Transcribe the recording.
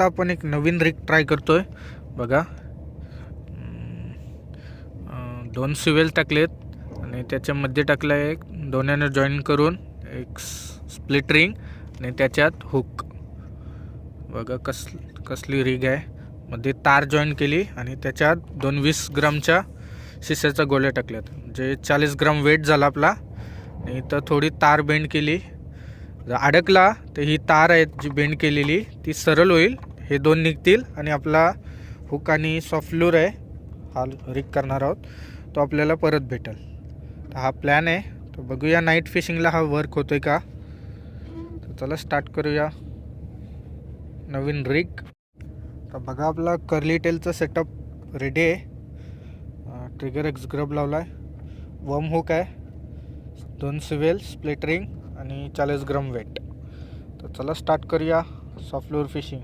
आता आपण एक नवीन रिक ट्राय करतो आहे बघा दोन सिवेल टाकलेत आणि त्याच्यामध्ये टाकलं आहे एक दोन्यानं जॉईन करून एक स्प्लिट रिंग आणि त्याच्यात हुक बघा कस कसली रिग आहे. मध्ये तार जॉईन केली आणि त्याच्यात दोन वीस ग्रामच्या शिस्याच्या गोळ्या टाकल्यात. जे चाळीस ग्राम वेट झाला आपला. आणि इथं थोडी तार बेंड केली. जर अडकला तर ही तार आहे जी बेंड केलेली ती सरळ होईल. हे दोन निघतील आणि आपला हुक आणि सॉफ्टलूर आहे हा रिक करणार आहोत. तो आपल्याला परत भेटेल. तर हा प्लॅन आहे. तर बघूया नाईट फिशिंगला हा वर्क होतो आहे का? तर चला स्टार्ट करूया. नवीन रिक तर बघा आपला कर्ली टेलचा सेटअप रेडी आहे. ट्रिगर एक्स ग्रब लावला आहे वम हुक आहे. दोन सिवेल स्प्लिट रिंग आणि चाळीस ग्रम वेट तर चला स्टार्ट करूया सॉफ्टलोअर फिशिंग